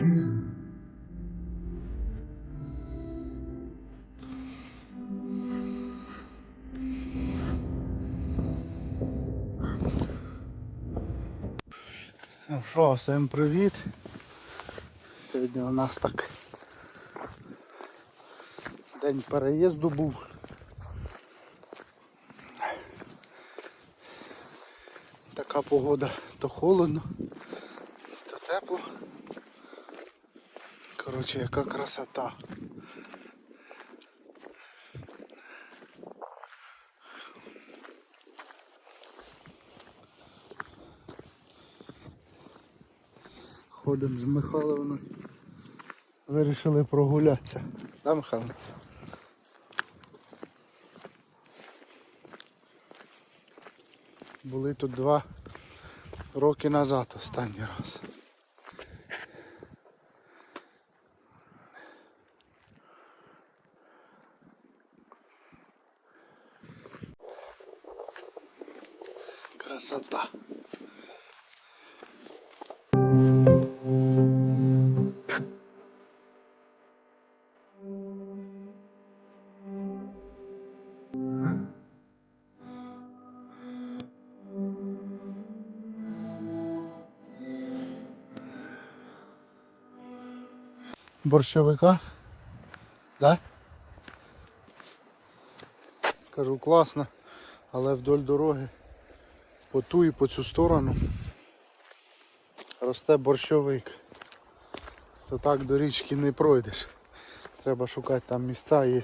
різні. Ну що, всім привіт. Сьогодні у нас так день переїзду був. Така погода то холодно, то тепло. Коротше, яка красота. Ходимо з Михайловною. Вирішили прогулятися. Да, Михайло? Були тут два роки назад останній раз. Красота. борщовика. Да? Кажу, класно, але вдоль дороги по ту і по цю сторону росте борщовик. То так до річки не пройдеш. Треба шукати там місця є.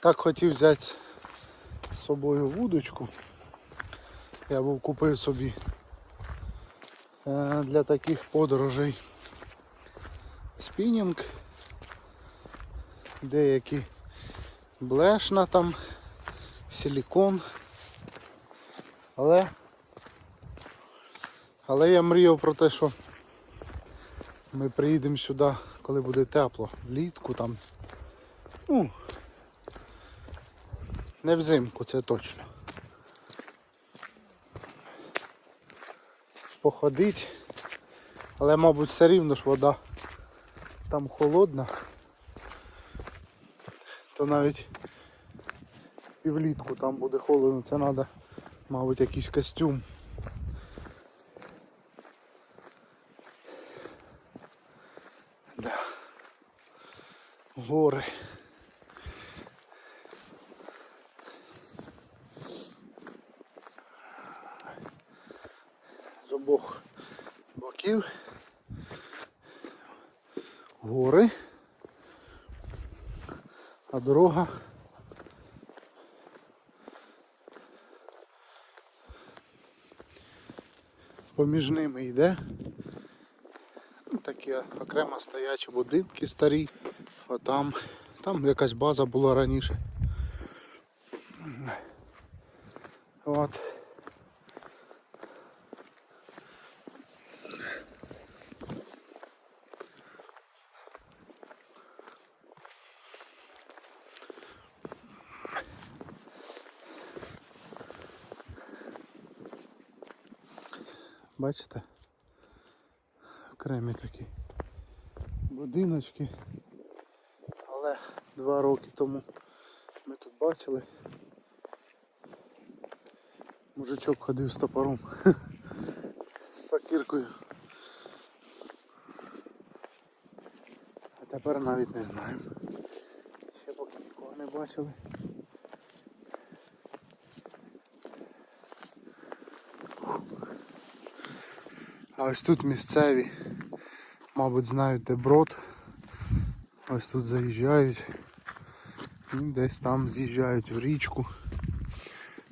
Так хотів взяти з собою вудочку. Я був купив собі е, для таких подорожей спінінг, деякі блешна там, силікон. Але але я мріяв про те, що ми приїдемо сюди, коли буде тепло, влітку там. Ну, не взимку, це точно. Походить, але мабуть все рівно ж вода там холодна, то навіть і влітку там буде холодно, це треба, мабуть, якийсь костюм. Да. Гори. З обох боків. Гори. А дорога поміж ними йде. Ну, Такі окремо стоячі будинки старі. А там, там якась база була раніше. От. Бачите? Окремі такі будиночки. Але два роки тому ми тут бачили. Мужичок ходив з топором. З сокиркою. А тепер навіть не знаємо. Ще поки нікого не бачили. А ось тут місцеві, мабуть, знають де брод. Ось тут заїжджають і десь там з'їжджають в річку.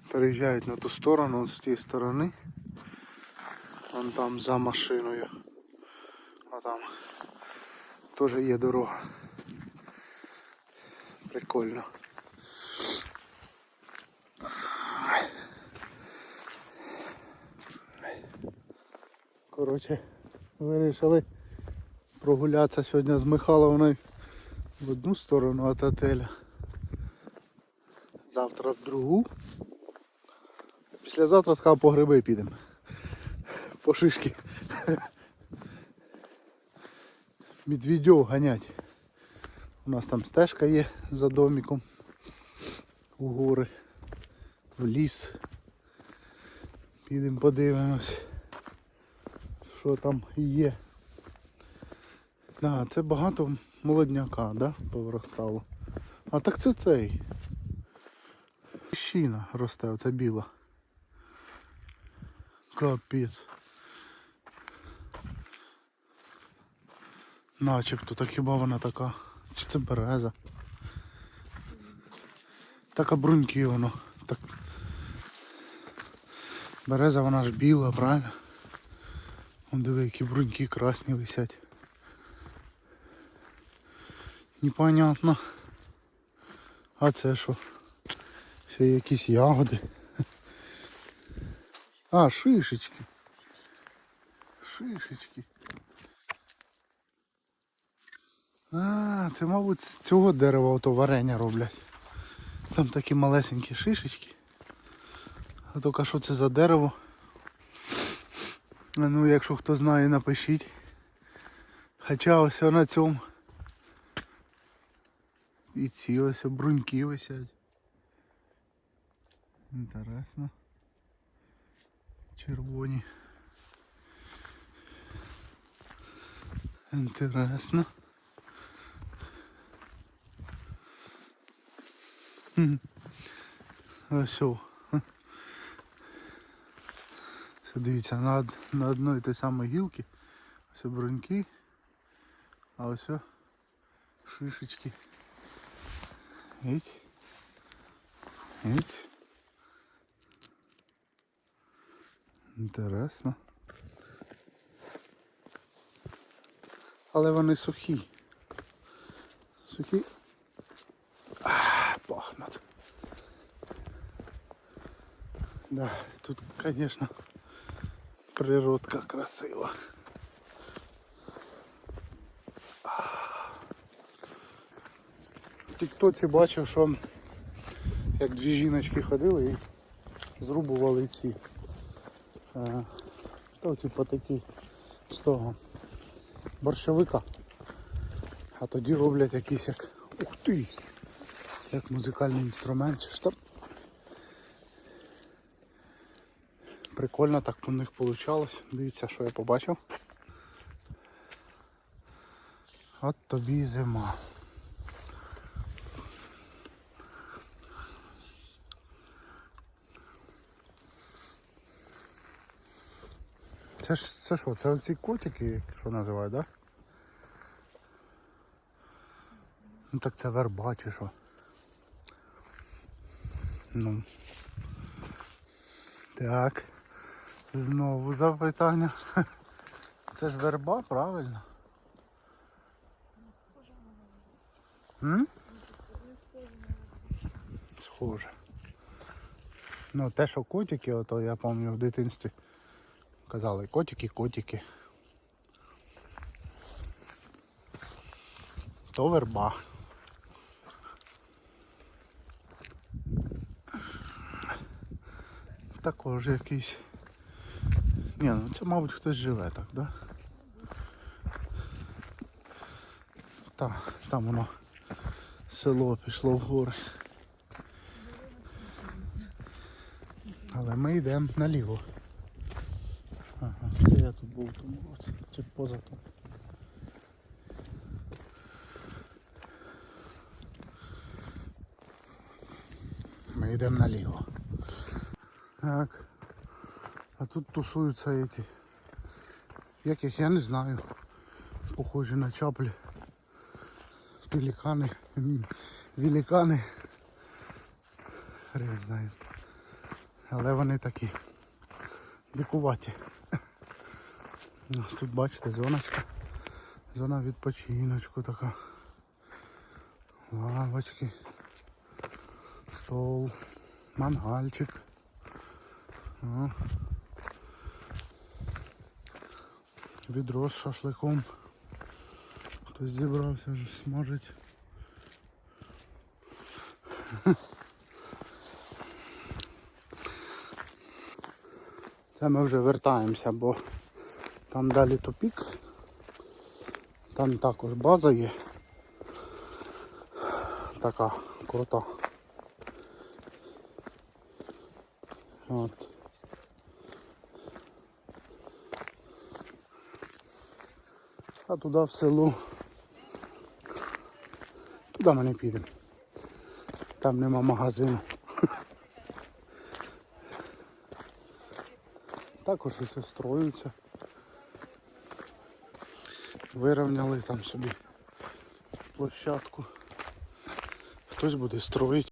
Переїжджають на ту сторону, з тієї сторони. Вон там за машиною. А там теж є дорога. Прикольно. Коротше, вирішили прогулятися сьогодні з Михайловною в одну сторону від отеля. Завтра в другу. Післязавтра сказав по гриби підемо. По шишки. Медведів ганять. У нас там стежка є за домиком. У гори. В ліс. Підемо подивимось. Що там є. Да, це багато молодняка, да, повиростало. А так це цей. Щіна росте, оця біла. Капець. Начебто, так хіба вона така? Чи це береза? Така бруньки воно. Так. Береза вона ж біла, правильно? Вон диви, які бруньки красні висять. Непонятно. А це що? Ще якісь ягоди. А, шишечки. Шишечки. А, це, мабуть, з цього дерева ото варення роблять. Там такі малесенькі шишечки. А тільки що це за дерево? Ну, якщо хто знає, напишіть. Хоча ось на цьому. І ці ось бруньки висять. Інтересно. Червоні. Інтересно. Ось. о. Все, Дивіться, на, на одної той самої гілки. Ось бруньки, а ось шишечки. Геть. Геть. Інтересно. Але вони сухі. Сухі. А, пахнуть. Да, тут, конечно, природка красива. В тіктоці бачив, що як дві жіночки ходили і зрубували ці. Е, та ці потакі з того борщовика. А тоді роблять якийсь як. Ух ти! Як музикальний інструмент чи що. Прикольно так у них вийшло. Дивіться, що я побачив. От тобі зима. Це ж це що? Це оці котики, що називають, так? Да? Ну так це верба чи що. Ну. Так. Знову запитання. Це ж верба, правильно? М? Схоже. Ну те, що котики, ото я пам'ятаю в дитинстві казали котики, котики. То верба. Також якийсь. Ні, ну це мабуть хтось живе так, да? Так, там воно село пішло в гори. Але ми йдемо наліво. Ага, це я тут був тому році, чи поза там. Ми йдемо наліво. Так. А тут тусуються эти. Як їх я не знаю. Похожі на чаплі. Пелікани. Великани. Хрен знає. Але вони такі дикуваті. Ось Тут бачите зоночка. Зона відпочиночку така. Лавочки. Стол. Мангальчик. О. Відро з шашликом. Хтось зібрався вже смажить. Це ми вже вертаємося, бо там далі тупік. Там також база є. Така крута. От. А туди в село. Туди ми не підемо. Там нема магазину. Також усе строються. Вирівняли там собі площадку. Хтось буде строїти.